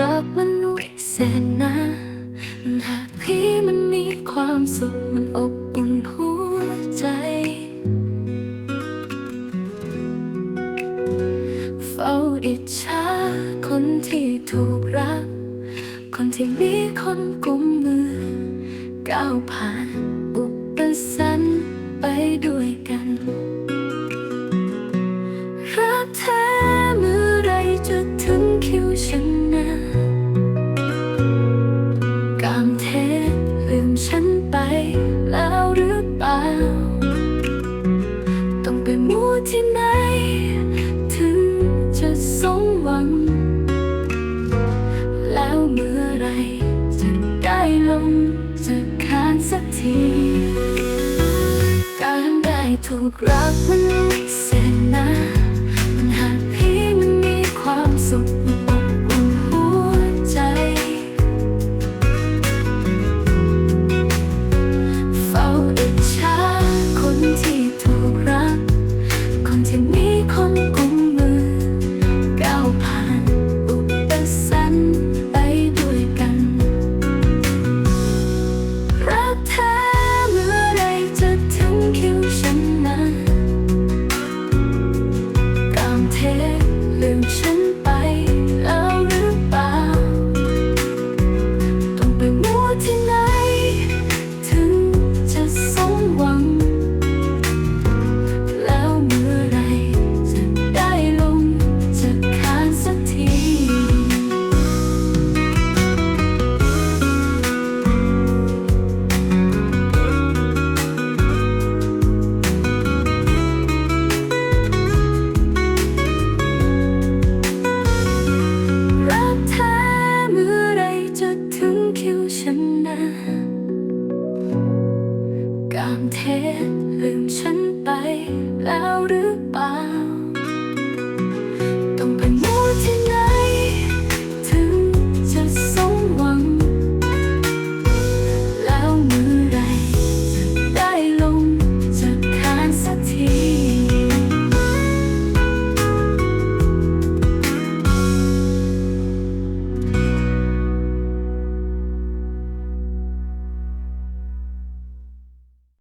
รักมนุษย์แสนนะหากพี่มันมีความสุขมันอบอุ่นหัวใจเฝ้าอิจฉาคนที่ถูกรัก คนที่มีคนกุมมือก้าวผ่าน สักที การได้ถูกรักมัน เทลืมฉันไปแล้วหรือ